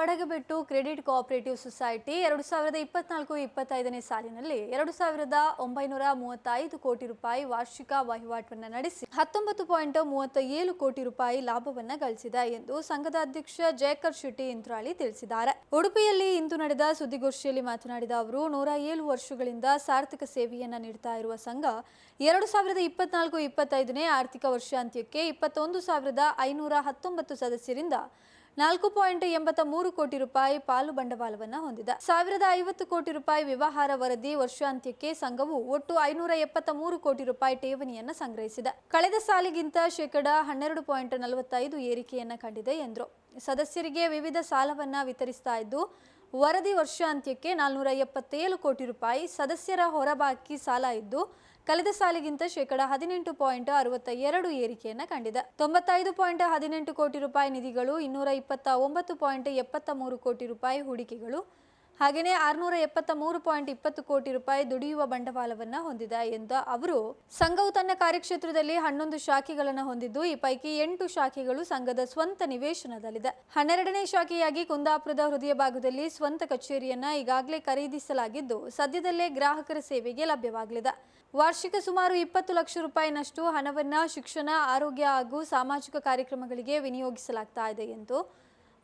Badagabettu credit cooperative society ಎರಡು ಸಾವಿರದ ಇಪ್ಪತ್ನಾಲ್ಕು ಇಪ್ಪತ್ತೈದನೇ ಸಾಲಿನಲ್ಲಿ ಎರಡು ಸಾವಿರದ ಒಂಬೈನೂರ ಮೂವತ್ತೈದು ಕೋಟಿ ರೂಪಾಯಿ ವಾರ್ಷಿಕ ವಹಿವಾಟನ್ನು ನಡೆಸಿ ಹತ್ತೊಂಬತ್ತು ಪಾಯಿಂಟ್ ಮೂವತ್ತ ಏಳು ಕೋಟಿ ರೂಪಾಯಿ ಲಾಭವನ್ನು ಗಳಿಸಿದೆ ಎಂದು ಸಂಘದ ಅಧ್ಯಕ್ಷ ಜಯಕರ್ ಶೆಟ್ಟಿ ಇಂತ್ರಾಳಿ ತಿಳಿಸಿದ್ದಾರೆ. ಉಡುಪಿಯಲ್ಲಿ ಇಂದು ನಡೆದ ಸುದ್ದಿಗೋಷ್ಠಿಯಲ್ಲಿ ಮಾತನಾಡಿದ ಅವರು, ನೂರ ಏಳು ವರ್ಷಗಳಿಂದ ಸಾರ್ಥಕ ಸೇವೆಯನ್ನು ನೀಡುತ್ತಾ ಇರುವ ಸಂಘ ಎರಡು ಸಾವಿರದ ಇಪ್ಪತ್ನಾಲ್ಕು ಇಪ್ಪತ್ತೈದನೇ ಆರ್ಥಿಕ ವರ್ಷಾಂತ್ಯಕ್ಕೆ ಇಪ್ಪತ್ತೊಂದು ಸಾವಿರದ ಐನೂರ ಹತ್ತೊಂಬತ್ತು ಸದಸ್ಯರಿಂದ ನಾಲ್ಕು ಪಾಯಿಂಟ್ ಎಂಬತ್ತ ಮೂರು ಕೋಟಿ ರೂಪಾಯಿ ಪಾಲು ಬಂಡವಾಳವನ್ನು ಹೊಂದಿದೆ. ಸಾವಿರದ ಐವತ್ತು ಕೋಟಿ ರೂಪಾಯಿ ವ್ಯವಹಾರ ವರದಿ ವರ್ಷಾಂತ್ಯಕ್ಕೆ ಸಂಘವು ಒಟ್ಟು ಐನೂರ ಎಪ್ಪತ್ತ ಮೂರು ಕೋಟಿ ರೂಪಾಯಿ ಠೇವಣಿಯನ್ನು ಸಂಗ್ರಹಿಸಿದೆ. ಕಳೆದ ಸಾಲಿಗಿಂತ ಶೇಕಡ ಹನ್ನೆರಡು ಪಾಯಿಂಟ್ ನಲವತ್ತೈದು ಏರಿಕೆಯನ್ನು ಕಂಡಿದೆ ಎಂದರು. ಸದಸ್ಯರಿಗೆ ವಿವಿಧ ಸಾಲವನ್ನ ವಿತರಿಸ್ತಾ ಇದ್ದು, ವರದಿ ವರ್ಷಾಂತ್ಯಕ್ಕೆ ನಾಲ್ನೂರ ಎಪ್ಪತ್ತೇಳು ಕೋಟಿ ರೂಪಾಯಿ ಸದಸ್ಯರ ಹೊರಬಾಕಿ ಸಾಲ ಇದ್ದು ಕಳೆದ ಸಾಲಿಗಿಂತ ಶೇಕಡ ಹದಿನೆಂಟು ಪಾಯಿಂಟ್ ಅರವತ್ತ ಎರಡು ಏರಿಕೆಯನ್ನು ಕಂಡಿದೆ. ತೊಂಬತ್ತೈದು ಪಾಯಿಂಟ್ ಹದಿನೆಂಟು ಕೋಟಿ ರೂಪಾಯಿ ನಿಧಿಗಳು, ಇನ್ನೂರ ಇಪ್ಪತ್ತ ಒಂಬತ್ತು ಪಾಯಿಂಟ್ ಎಪ್ಪತ್ತ ಮೂರು ಕೋಟಿ ರೂಪಾಯಿ ಹೂಡಿಕೆಗಳು, ಹಾಗೆಯೇ ಆರುನೂರ ಎಪ್ಪತ್ತ ಮೂರು ಪಾಯಿಂಟ್ ಇಪ್ಪತ್ತು ಕೋಟಿ ರೂಪಾಯಿ ದುಡಿಯುವ ಬಂಡವಾಳವನ್ನು ಹೊಂದಿದೆ ಎಂದ ಅವರು ಸಂಘವು ತನ್ನ ಕಾರ್ಯಕ್ಷೇತ್ರದಲ್ಲಿ ಹನ್ನೊಂದು ಶಾಖೆಗಳನ್ನು ಹೊಂದಿದ್ದು, ಈ ಪೈಕಿ ಎಂಟು ಶಾಖೆಗಳು ಸಂಘದ ಸ್ವಂತ ನಿವೇಶನದಲ್ಲಿದೆ. ಹನ್ನೆರಡನೇ ಶಾಖೆಯಾಗಿ ಕುಂದಾಪುರದ ಹೃದಯ ಭಾಗದಲ್ಲಿ ಸ್ವಂತ ಕಚೇರಿಯನ್ನ ಈಗಾಗಲೇ ಖರೀದಿಸಲಾಗಿದ್ದು, ಸದ್ಯದಲ್ಲೇ ಗ್ರಾಹಕರ ಸೇವೆಗೆ ಲಭ್ಯವಾಗಲಿದೆ. ವಾರ್ಷಿಕ ಸುಮಾರು ಇಪ್ಪತ್ತು ಲಕ್ಷ ರೂಪಾಯಿನಷ್ಟು ಹಣವನ್ನು ಶಿಕ್ಷಣ, ಆರೋಗ್ಯ ಹಾಗೂ ಸಾಮಾಜಿಕ ಕಾರ್ಯಕ್ರಮಗಳಿಗೆ ವಿನಿಯೋಗಿಸಲಾಗ್ತಾ ಇದೆ ಎಂದು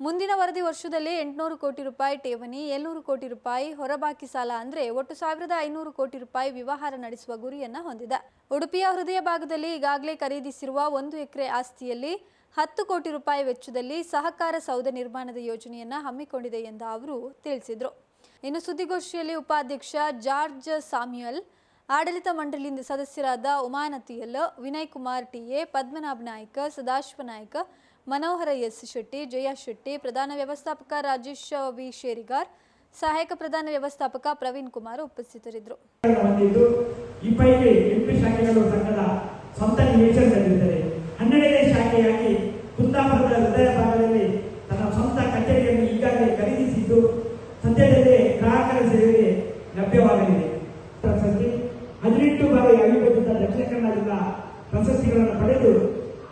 ಮುಂದಿನ ವರದಿ ವರ್ಷದಲ್ಲಿ ಎಂಟುನೂರು ಕೋಟಿ ರೂಪಾಯಿ ಠೇವಣಿ, ಏಳ್ನೂರು ಕೋಟಿ ರೂಪಾಯಿ ಹೊರಬಾಕಿ ಸಾಲ ಅಂದರೆ ಒಟ್ಟು ಸಾವಿರದ ಐನೂರು ಕೋಟಿ ರೂಪಾಯಿ ವ್ಯವಹಾರ ನಡೆಸುವ ಗುರಿಯನ್ನು ಹೊಂದಿದೆ. ಉಡುಪಿಯ ಹೃದಯ ಭಾಗದಲ್ಲಿ ಈಗಾಗಲೇ ಖರೀದಿಸಿರುವ ಒಂದು ಎಕರೆ ಆಸ್ತಿಯಲ್ಲಿ ಹತ್ತು ಕೋಟಿ ರೂಪಾಯಿ ವೆಚ್ಚದಲ್ಲಿ ಸಹಕಾರ ಸೌಧ ನಿರ್ಮಾಣದ ಯೋಜನೆಯನ್ನು ಹಮ್ಮಿಕೊಂಡಿದೆ ಎಂದು ಅವರು ತಿಳಿಸಿದರು. ಇನ್ನು ಸುದ್ದಿಗೋಷ್ಠಿಯಲ್ಲಿ ಉಪಾಧ್ಯಕ್ಷ ಜಾರ್ಜ್ ಸಾಮ್ಯುಯಲ್ ಆಡಳಿತ ಮಂಡಳಿಯಿಂದ ಸದಸ್ಯರಾದ Umanati L Vinay Kumar TA Padmanabha Naik Sadashiva Naik, Manohara S Shetty, Jaya Shetty, ಪ್ರಧಾನ ವ್ಯವಸ್ಥಾಪಕ ರಾಜೇಶ್ ವಿ. ಶೇರಿಗಾರ್, ಸಹಾಯಕ ಪ್ರಧಾನ ವ್ಯವಸ್ಥಾಪಕ ಪ್ರವೀಣ್ ಕುಮಾರ್ ಉಪಸ್ಥಿತರಿದ್ದರು. ಈ ಪೈಕಿ ಎಂಟು ಶಾಖೆಗಳು ಸಂಘದ ಸ್ವಂತ ಹನ್ನೆರಡನೇ ಶಾಖೆಯಾಗಿ ಕುಂದಾಪುರದ ಹೃದಯ ಭಾಗದಲ್ಲಿ ತನ್ನ ಸ್ವಂತ ಕಚೇರಿಯನ್ನು ಈಗಾಗಲೇ ಖರೀದಿಸಿದ್ದು ಸದ್ಯದಲ್ಲೇ ಗ್ರಾಹಕರ ಸೇವೆಗೆ ಲಭ್ಯವಾಗಲಿದೆ ಪ್ರಶಸ್ತಿ ಹದಿನೆಂಟು ಬಾರಿ ಅವಿಭಜಿತ ದಕ್ಷಿಣ ಕನ್ನಡ ಪ್ರಶಸ್ತಿಗಳನ್ನು ಪಡೆದು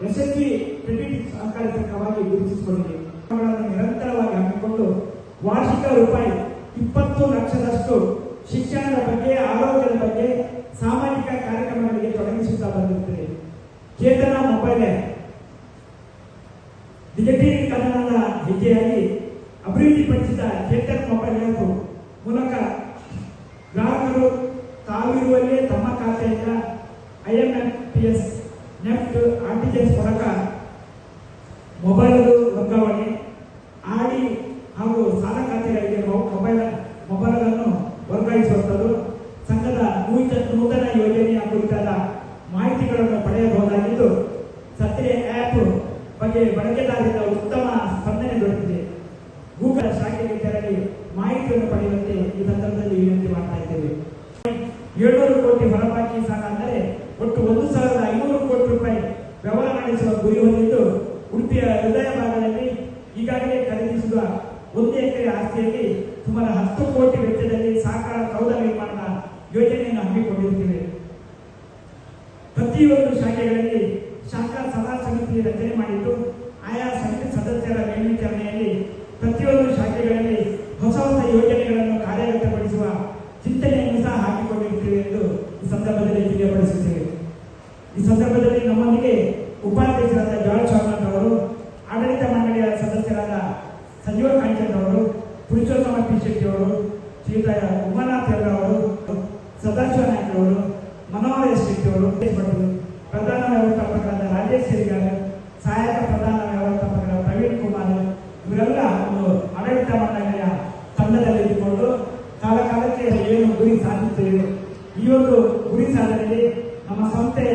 ಯಶಸ್ವಿ ಕ್ರೆಡಿಟ್ ಸಹಕಾರಿ ಸಂಘವಾಗಿ ಗುರುತಿಸಿಕೊಂಡಿದೆ. ನಿರಂತರವಾಗಿ ಹಾಕಿಕೊಂಡು ವಾರ್ಷಿಕ ರೂಪಾಯಿ ಇಪ್ಪತ್ತು ಲಕ್ಷದಷ್ಟು ಶಿಕ್ಷಣದ ಬಗ್ಗೆ, ಆರೋಗ್ಯದ ಬಗ್ಗೆ ಸಾಮಾಜಿಕ ಕಾರ್ಯಕ್ರಮಗಳಿಗೆ ತೊಡಗಿಸುತ್ತಾ ಬಂದಿರುತ್ತದೆ. ಚೇತನ ಮೊಬೈಲ್ ಡಿಜಿಟಲ್ ಕನ್ನಡದ ಹೆಜ್ಜೆಯಾಗಿ ಅಭಿವೃದ್ಧಿಪಡಿಸಿದ ಚೇತನ್ ಮೊಬೈಲ್ ಮೂಲಕ ಗ್ರಾಹಕರು ತಾವಿರುವಲ್ಲೇ ತಮ್ಮ ಖಾತೆಯಿಂದ I M F P S NEFT RTGS ಮೂಲಕ ಮೊಬೈಲ್ ವರ್ಗಾವಣೆ ಆಡಿ ಹಾಗೂ ಸಾಲ ಖಾತೆಗಳಿಗೆ ಮೊ- ಮೊಬೈಲ್ ಮೊಬೈಲ್ಗಳನ್ನು ವರ್ಗಾಯಿಸುವಂಥದ್ದು ಸಂಘದ ನೂತನ ನೂತನ ಯೋಜನೆಯ ಕುರಿತಾದ ಮಾಹಿತಿಗಳನ್ನು ಪಡೆಯಬಹುದಾಗಿದ್ದು ಸತ್ಯ ಆ್ಯಪ್ ಬಗ್ಗೆ ಬಳಕೆದಾರರಿಂದ ಉತ್ತಮ ಸ್ಪಂದನೆ ದೊರೆತಿದೆ ಗೂಗಲ್ ಶಾಖೆಗೆ ತೆರಳಿ ಮಾಹಿತಿಯನ್ನು ಪಡೆಯುವಂತೆ ಈ ಸಂದರ್ಭದಲ್ಲಿ ವಿನಂತಿ ಮಾಡ್ತಾ ಇದ್ದೇವೆ ಏಳ್ನೂರು ಕೋಟಿ ಹೊರಬಾಕಿ ಸಾಲ ಅಂದರೆ ಒಟ್ಟು ಒಂದು ಸಾವಿರದ ಐನೂರು ಕೋಟಿ ರೂಪಾಯಿ ವ್ಯವಹಾರ ಹೊಂದಿದ್ದು ಉಡುಪಿಯ ಹೃದಯ ಭಾಗದಲ್ಲಿ ಈಗಾಗಲೇ ಖರೀದಿಸಿದ ಒಂದು ಎಕರೆ ಆಸ್ತಿಯಲ್ಲಿ ಸುಮಾರು ಹತ್ತು ಕೋಟಿ ವೆಚ್ಚದಲ್ಲಿ ಸಹಕಾರ ಸೌಧ ನಿರ್ಮಾಣದ ಯೋಜನೆಯನ್ನು ಹಮ್ಮಿಕೊಂಡಿರುತ್ತೇವೆ. ಪ್ರತಿಯೊಂದು ಶಾಖೆಗಳಲ್ಲಿ ಶಾಖಾ ಸಭಾ ಸಮಿತಿ ರಚನೆ ಮಾಡಿದ್ದು ಆಯಾ ಸಮಿತಿ ಸದಸ್ಯರ ಮೇಲ್ವಿಚಾರಣೆಯಲ್ಲಿ ಪ್ರತಿಯೊಂದು ಶಾಖೆಗಳಲ್ಲಿ ಹೊಸ ಹೊಸ ಯೋಜನೆಗಳನ್ನು ಕಾರ್ಯಗತಗೊಳಿಸುವ ಚಿಂತನೆಯನ್ನು ಸಹ ಹಾಕಿಕೊಂಡಿರುತ್ತೇವೆ ಎಂದು ಈ ಸಂದರ್ಭದಲ್ಲಿ ತಿಳಿಯಪಡಿಸುತ್ತೇವೆ ಈ ಸಂದರ್ಭದಲ್ಲಿ ನಮ್ಮೊಂದಿಗೆ ಉಪಾಧ್ಯಕ್ಷರಾದ ಜಾರ್ಜ್ ಶಾಮಂತ್ ಅವರು ಆಡಳಿತ ಮಂಡಳಿಯ ಸದಸ್ಯರಾದ ಸಂಜೀವ ಕಾಂಚನ್ ಅವರು ಪುರುಷೋತ್ತಮ ಪಿ ಶೆಟ್ಟಿ ಅವರು ಶ್ರೀಯುತ ಉಮಾನಾಥ್ ಎಲ್ಲ ಅವರು ಸದಾಶಿವ ನಾಯ್ಕ ಅವರು ಮನೋಹರ ಎಸ್ ಅವರು ಭಟ್ರು, ಪ್ರಧಾನ ವ್ಯವಸ್ಥಾಪಕರಾದ ರಾಜೇಶ್ ಸಿರಿಗಾರ್ ಸಹಾಯಕ ಪ್ರಧಾನ ವ್ಯವಸ್ಥಾಪಕರಾದ ಪ್ರವೀಣ್ ಕುಮಾರ್ ಇವರೆಲ್ಲ ಒಂದು ಆಡಳಿತ ಮಂಡಳಿಯ ತಂಡದಲ್ಲಿದ್ದುಕೊಂಡು ಕಾಲ ಕಾಲಕ್ಕೆ ಏನು ಗುರಿ ಸಾಧಿಸುತ್ತೇವೆ ಈ ಒಂದು ಗುರಿ ಸಾಧನೆಯಲ್ಲಿ ನಮ್ಮ ಸಂಸ್ಥೆ